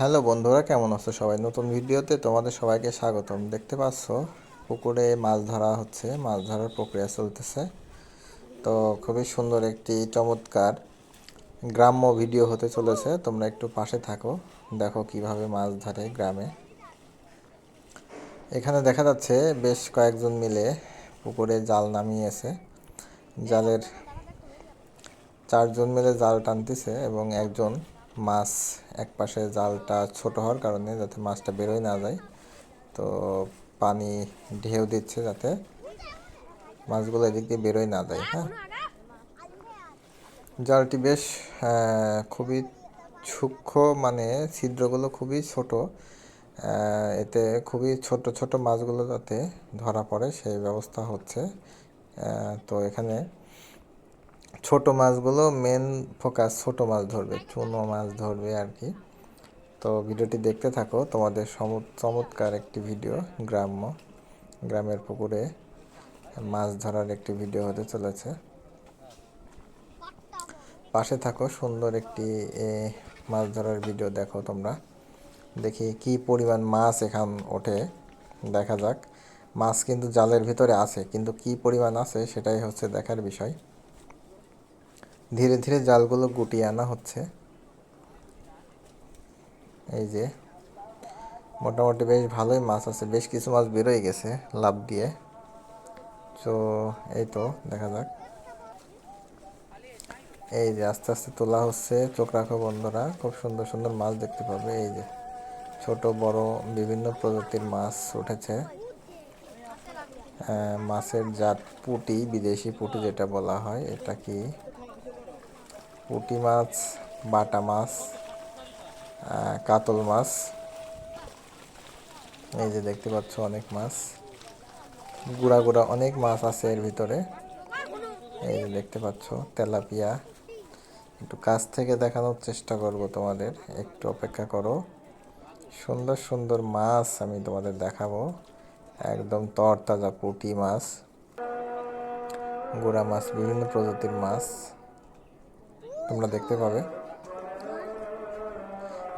Hello বন্ধুরা, কেমন আছো সবাই? নতুন ভিডিওতে তোমাদের সবাইকে স্বাগতম। দেখতে পাচ্ছ, পুকুরে মাছ ধরা হচ্ছে, মাছ ধরার প্রক্রিয়া চলতেছে। তো খুবই সুন্দর একটি চমৎকার গ্রাম্য ভিডিও হতে চলেছে। তোমরা একটু পাশে থাকো, দেখো কীভাবে মাছ ধরে গ্রামে। এখানে দেখা যাচ্ছে বেশ কয়েকজন মিলে পুকুরে জাল নামিয়েছে। জালের চারজন মিলে জাল টানতেছে এবং একজন মাছ এক পাশে জালটা ছোট হওয়ার কারণে যাতে মাছটা বেরোয় না যায়। তো পানি ঢেউ দিচ্ছে যাতে মাছগুলো এদিক দিয়ে বেরোয় না যায় হ্যাঁ। জালটি বেশ খুবই সূক্ষ্ম মানে ছিদ্রগুলো খুবই ছোট। এতে খুবই ছোট ছোট মাছগুলো যাতে ধরা পড়ে, সেই ব্যবস্থা হচ্ছে। তো এখানে ছোট মাছগুলো মেন ফোকাস ছোট মাছ ধরবে, চুনো মাছ ধরবে আর কি। তো ভিডিওটি দেখতে থাকো, তোমাদের চমৎকার একটি ভিডিও, গ্রাম্য, গ্রামের পুকুরে মাছ ধরার একটি ভিডিও হতে চলেছে। পাশে থাকো, সুন্দর একটি মাছ ধরার ভিডিও দেখো তোমরা। দেখি কি পরিমাণ মাছ এখান ওঠে, দেখা যাক। মাছ কিন্তু জালের ভিতরে আছে, কিন্তু কি পরিমাণ আছে সেটাই হচ্ছে দেখার বিষয়। ধীরে ধীরে জালগুলো গুটিয়ে আনা হচ্ছে। এই যে, মোটামুটি বেশ ভালোই মাছ আছে, বেশ কিছু মাছ বেরোয় গেছে লাভ দিয়ে। তো এই তো, দেখা যাক। এই যে, আস্তে আস্তে তোলা হচ্ছে, চোখ রাখো বন্ধুরা, খুব সুন্দর সুন্দর মাছ দেখতে পাবে। এই যে, ছোট, বড় বিভিন্ন প্রজাতির মাছ উঠেছে। মাছের জাত পুঁটি, বিদেশি পুঁটি যেটা বলা হয়, এটা কি? পুঁটি মাছ, বাটা মাছ কাতল মাছ, এই যে দেখতে পাচ্ছ অনেক মাছ। গুড়া গুড়া অনেক মাছ আছে এর ভিতরে। এই যে দেখতে পাচ্ছ তেলাপিয়া। একটু কাছ থেকে দেখানোর চেষ্টা করব তোমাদের, একটু অপেক্ষা করো। সুন্দর সুন্দর মাছ আমি তোমাদের দেখাবো। একদম তরতাজা পুঁটি মাছ, গুড়া মাছ, বিভিন্ন প্রজাতির মাছ। তোমরা দেখতে পাবে।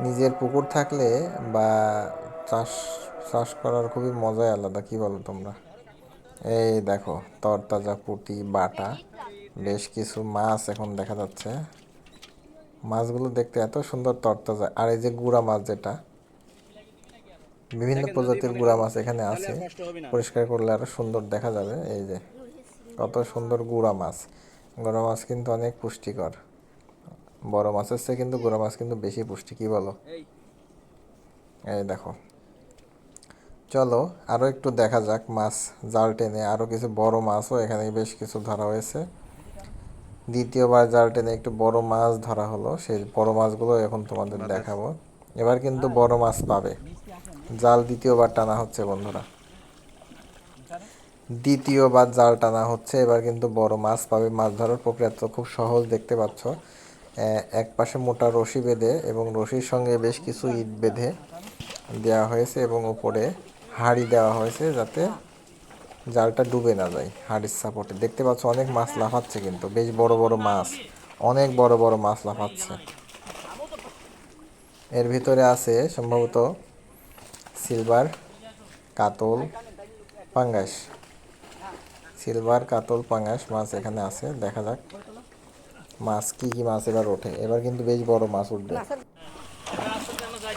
নিজের পুকুর থাকলে বা চাষ চাষ করার খুবই মজাই আলাদা কি বলো তোমরা? এই দেখো তরতাজা পুঁটি বাটা বেশ কিছু মাছ এখন দেখা যাচ্ছে। মাছগুলো দেখতে এত সুন্দর তরতাজা। আর এই যে গুড়া মাছ যেটা বিভিন্ন প্রজাতির গুড়া মাছ এখানে আছে। পরিষ্কার করলে আরও সুন্দর দেখা যাবে। এই যে কত সুন্দর গুড়া মাছ। গুড়া মাছ কিন্তু অনেক পুষ্টিকর। বড় মাছের চেয়ে কিন্তু গুড়া মাছ কিন্তু বেশি পুষ্টি কি বলো? এই। দেখো। চলো আরও একটু দেখা যাক মাছ জাল টেনে আরও কিছু বড় মাছও এখানে বেশ কিছু ধরা হয়েছে। দ্বিতীয়বার জাল টেনে একটু বড় মাছ ধরা হলো সেই বড় মাছগুলো এখন তোমাদের দেখাবো। এবার কিন্তু বড় মাছ পাবে। জাল দ্বিতীয়বার টানা হচ্ছে বন্ধুরা। দ্বিতীয়বার জাল টানা হচ্ছে এবার কিন্তু বড় মাছ পাবে। মাছ ধরার প্রক্রিয়া তো খুব সহজ দেখতে পাচ্ছ। এক পাশে মোটা রশি বেঁধে এবং রশির সঙ্গে বেশ কিছু ইট বেঁধে দেওয়া হয়েছে এবং উপরে হাঁড়ি দেওয়া হয়েছে যাতে জালটা ডুবে না যায় হাঁড়ির সাপোর্টে। দেখতে পাচ্ছ অনেক মাছ লাফাচ্ছে কিন্তু, বেশ বড় বড় মাছ, অনেক বড় বড় মাছ লাফাচ্ছে। এর ভিতরে আছে সম্ভবত সিলভার কাতল পাঙ্গাস। সিলভার কাতল পাঙ্গাস মাছ এখানে আছে, দেখা যাক। মাছ কি কি মাছ এবার ওঠে? এবার কিন্তু বেশ বড় মাছ উঠবে।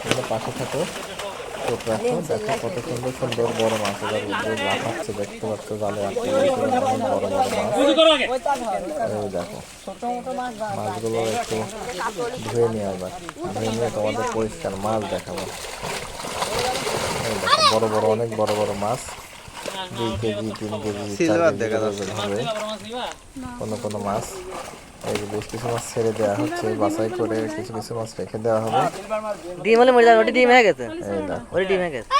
তোমরা পাশে থাকো চোখ রাখো দেখো কত সুন্দর সুন্দর বড় মাছ এবার উঠবে। লাফাচ্ছে দেখতে পাচ্ছ জালে আটকে বড় বড় মাছ। এই দেখো মাছগুলো একটু ধুয়ে নিয়ে আবার ধুয়ে নিয়ে তোমাদের পরিষ্কার মাছ দেখাবো। বড় বড় অনেক বড় বড় মাছ। দুই কেজি তিন কেজি চার কেজি করে হবে কোনো কোনো মাছ। এই যে বেশ কিছু মাছ ছেড়ে দেওয়া হচ্ছে বাছাই করে কিছু কিছু মাছ রেখে দেওয়া হবে। ডিম হলে মরে যাবে ওটি ডিম হয়ে গেছে। এই ওটি ডিম হয়ে গেছে।